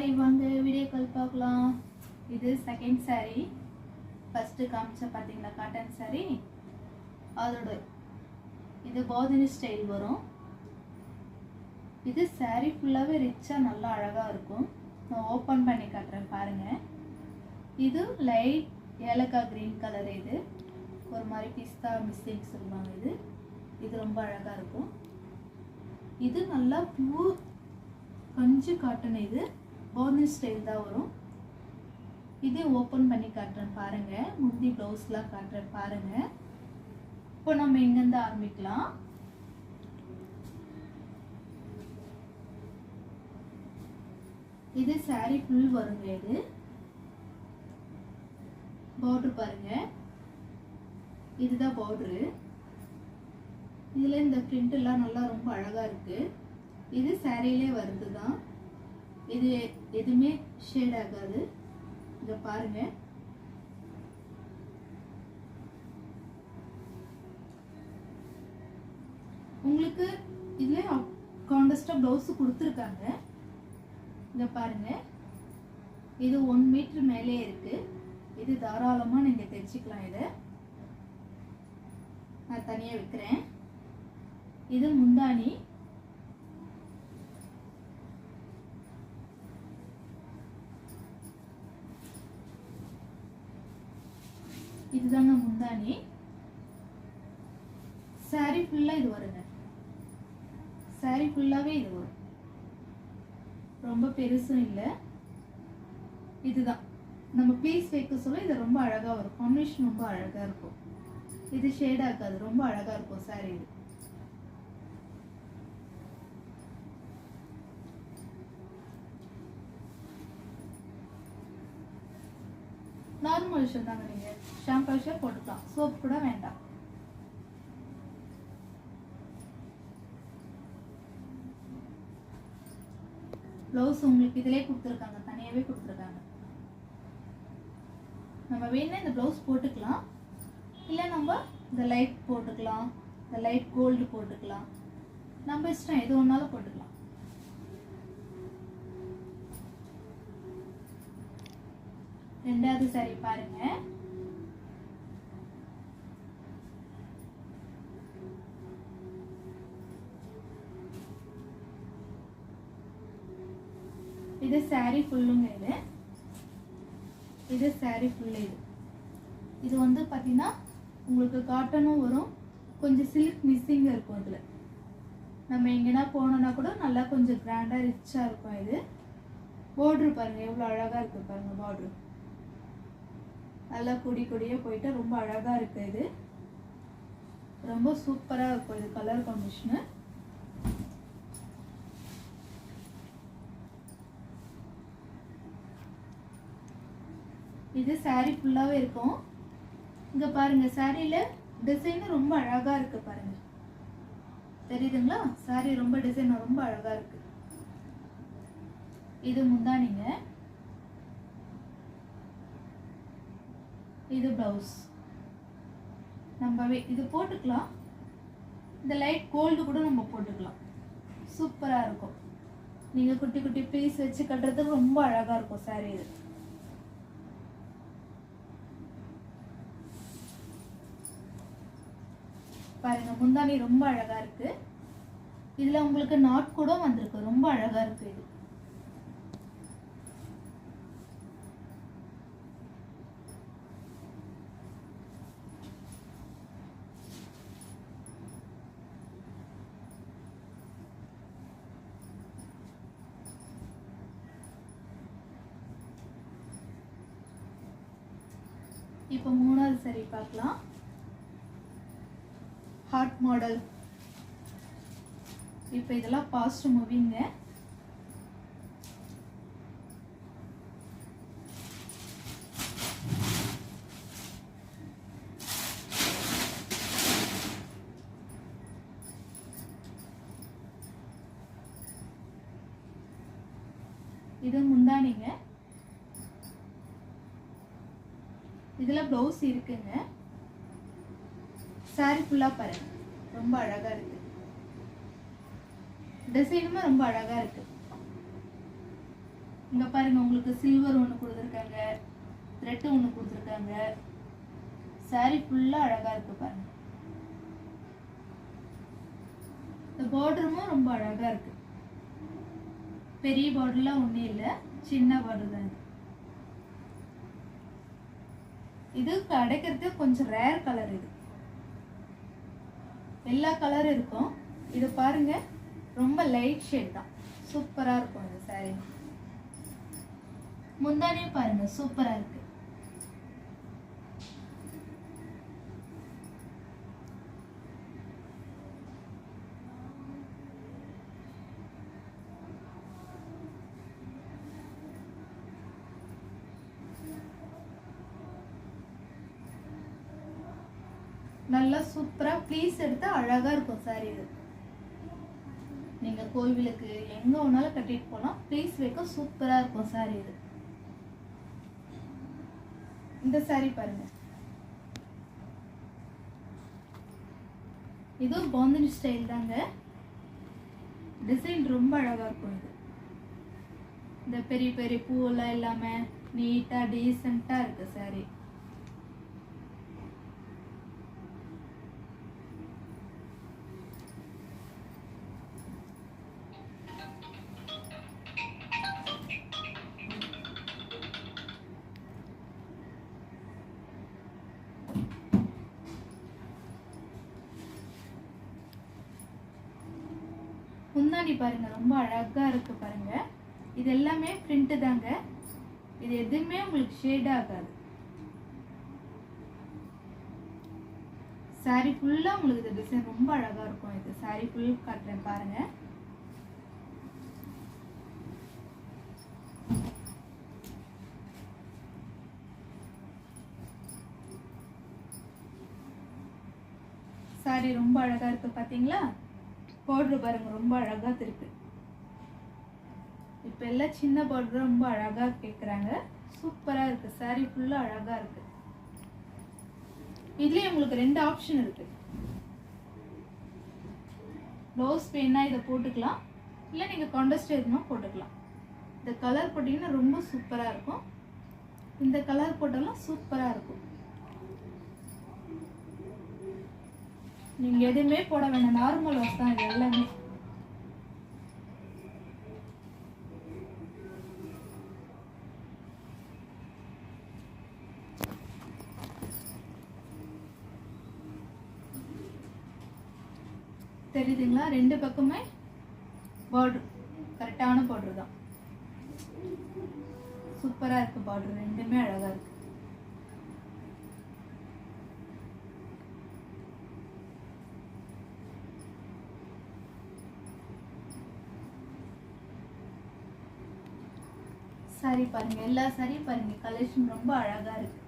Sorry வாங்க video call பார்க்கலாம். இது செகண்ட் saree. ஃபஸ்ட்டு காமிச்ச பார்த்தீங்களா காட்டன் saree? அதோட இது பாதினி ஸ்டைல் வரும். இது saree ஃபுல்லாகவே ரிச்சாக நல்லா அழகாக இருக்கும். நான் ஓப்பன் பண்ணி காட்டுறேன் பாருங்கள் இது லைட் ஏலக்காய் க்ரீன் கலர் இது. ஒரு மாதிரி பிஸ்தா மிஸ்டேக் சொல்லுவாங்க இது. இது ரொம்ப அழகாக இருக்கும். இது நல்லா பூ கஞ்சி காட்டன் இது. போர்னர் ஸ்டைல் தான் வரும். இதே ஓப்பன் பண்ணி காட்டுறேன் பாருங்க. முந்தி ப்ளவுஸ்லாம் காட்டுறேன் பாருங்க. இப்போ நம்ம இங்கேருந்து ஆரம்பிக்கலாம். இது சாரி ஃபுல் வருங்க இது. பவுட்ரு பாருங்க. இதுதான் பவுட்ரு இதில் இந்த பிரிண்ட் எல்லாம் நல்லா ரொம்ப அழகாக இருக்குது இது சாரியிலே வருது தான் இது எதுவுமே ஷேட் ஆகாது. இதை பாருங்க. உங்களுக்கு இதில் காண்டஸ்டாக ப்ளவுஸு கொடுத்துருக்காங்க. இதை பாருங்க. இது ஒன் மீட்ரு மேலே இருக்கு. இது தாராளமாக நீங்கள் தைச்சிக்கலாம் இதை. நான் தனியாக வைக்கிறேன். இது முந்தானி இதுதாங்க முந்தானி சாரி ஃபுல்லாக இது வருங்க. சாரி ஃபுல்லாகவே இது வரும். ரொம்ப பெருசும் இல்லை. இதுதான். நம்ம பீஸ் வைக்க சொல்ல இது ரொம்ப அழகாக வரும். காம்பினேஷன் ரொம்ப அழகாக இருக்கும். இது ஷேடாக இருக்காது ரொம்ப அழகாக இருக்கும் சாரி இது நார்மல் விஷயம் தாங்க நீங்கள் ஷாம்பு விஷயம் போட்டுக்கலாம். சோப் கூட வேண்டாம். ப்ளவுஸ் உங்களுக்கு இதிலே கொடுத்துருக்காங்க. தனியாகவே கொடுத்துருக்காங்க. நம்ம வேணா இந்த ப்ளவுஸ் போட்டுக்கலாம். இல்லை நம்ம இந்த லைட் போட்டுக்கலாம். இந்த லைட் கோல்டு போட்டுக்கலாம். நம்ம இஷ்டம் எது ஒன்றாலும் போட்டுக்கலாம். ரெண்டாவது சரி பாருங்க. இது சாரி ஃபுல்லுங்க இது. இது சாரி ஃபுல்லு இது. இது வந்து பார்த்தீங்கன்னா உங்களுக்கு காட்டனும் வரும். கொஞ்சம் சில்க் மிஸ்ஸிங் இருக்கும் இதில் நம்ம எங்கன்னா போனோம்னா கூட நல்லா கொஞ்சம் கிராண்டாக ரிச்சாக இருக்கும் இது. பார்ட்ரு பாருங்கள் எவ்வளோ அழகாக இருக்குது பாருங்கள் பார்ட்ரு நல்லா கொடி கொடியாக போயிட்டு ரொம்ப அழகாக இருக்குது இது. ரொம்ப சூப்பராக இருக்கும் இது கலர் காம்பினேஷனு. இது saree ஃபுல்லாகவே இருக்கும். இங்கே பாருங்க சாரியில் டிசைன் ரொம்ப அழகாக இருக்குது பாருங்க. தெரியுதுங்களா? சாரி ரொம்ப டிசைன் ரொம்ப அழகாக இருக்கு. இது முந்தானிங்க. இது ப்ளவுஸ் நம்ம இது போட்டுக்கலாம். இந்த லைட் கோல்டு கூட நம்ம போட்டுக்கலாம். சூப்பராக இருக்கும். நீங்கள் குட்டி குட்டி பீஸ் வச்சு கட்டுறதுக்கு ரொம்ப அழகாக இருக்கும் saree இது. பாருங்க முந்தானி ரொம்ப அழகாக இருக்குது இதில் உங்களுக்கு நாட் கூட வந்திருக்கு. ரொம்ப அழகாக இருக்குது இது. இப்போ மூணாவது சரி பார்க்கலாம். ஹார்ட் மாடல் இப்போ இதெல்லாம் பாஸ்ட் மூவிங்க இது முந்தானிங்க. இதில் ப்ளவுஸ் இருக்குங்க. சாரி ஃபுல்லாக பாருங்க. ரொம்ப அழகாக இருக்கு. டிசைனுமே ரொம்ப அழகாக இருக்கு. இங்கே பாருங்க உங்களுக்கு சில்வர் ஒன்று கொடுத்துருக்காங்க. த்ரெட் ஒன்று கொடுத்துருக்காங்க. சாரி ஃபுல்லாக அழகாக இருக்கு பாருங்க. இந்த பார்டருமும் ரொம்ப அழகாக இருக்கு. பெரிய பார்டர்லாம் ஒன்றும் இல்லை. சின்ன பார்டர் தான் இருக்குது இது கிடைக்கிறது கொஞ்சம் ரேர் கலர் இது. எல்லா கலரும் இருக்கும். இது பாருங்க ரொம்ப லைட் ஷேட் தான். சூப்பரா இருக்கும் இந்த saree. முந்தானையும் பாருங்க சூப்பரா இருக்கு. நல்லா சூப்பராக ப்ளீஸ் எடுத்து அழகாக இருக்கும் saree இது. நீங்கள் கோவிலுக்கு எங்கே ஒன்றாலும் கட்டிட்டு போகலாம் ப்ளீஸ் வைக்க சூப்பராக இருக்கும் saree இது. இந்த saree பாருங்க. இது பாந்தினி ஸ்டைல் தாங்க. டிசைன் ரொம்ப அழகாக இருக்கும் இது. இந்த பெரிய பெரிய பூவெல்லாம் இல்லாமல் நீட்டாக டீசெண்டாக இருக்குது saree. முந்தானி பாருங்க ரொம்ப அழகா இருக்கு பாருங்க. இது எல்லாமே பிரிண்ட் தாங்க. இது எதுவுமே உங்களுக்கு ஷேட் ஆகாது. சாரி ஃபுல்லா உங்களுக்கு இந்த டிசைன் ரொம்ப அழகா இருக்கும். இது சாரி ஃபுல் காட்டுறேன் பாருங்க. சாரி ரொம்ப அழகா இருக்கு பாத்தீங்களா? பார்டர் பாருங்க ரொம்ப அழகா இருக்கு. இப்ப எல்லாம் சின்ன பார்டர் ரொம்ப அழகா கேக்குறாங்க. சூப்பரா இருக்கு. Saree ஃபுல்லா அழகா இருக்கு. இதுலேயே உங்களுக்கு ரெண்டு ஆப்ஷன் இருக்கு. ப்ளவுஸ் பெயின்னா இதை போட்டுக்கலாம். இல்லை நீங்கள் காண்டஸ்ட் எதுனா போட்டுக்கலாம். இந்த கலர் போட்டிங்கன்னா ரொம்ப சூப்பராக இருக்கும். இந்த கலர் போட்டாலும் சூப்பராக இருக்கும். நீங்கள் எதுவுமே போட வேண்டாம் நார்மல் வாஷ் தான் இது எல்லாமே. தெரியுதுங்களா? ரெண்டு பக்கமே பார்டர் கரெக்டான பார்டர் தான். சூப்பராக இருக்குது பார்டர் ரெண்டுமே அழகாக இருக்குது சாரி பாருங்க எல்லா சாரியும் பாருங்க கலெக்ஷன் ரொம்ப அழகா இருக்கு.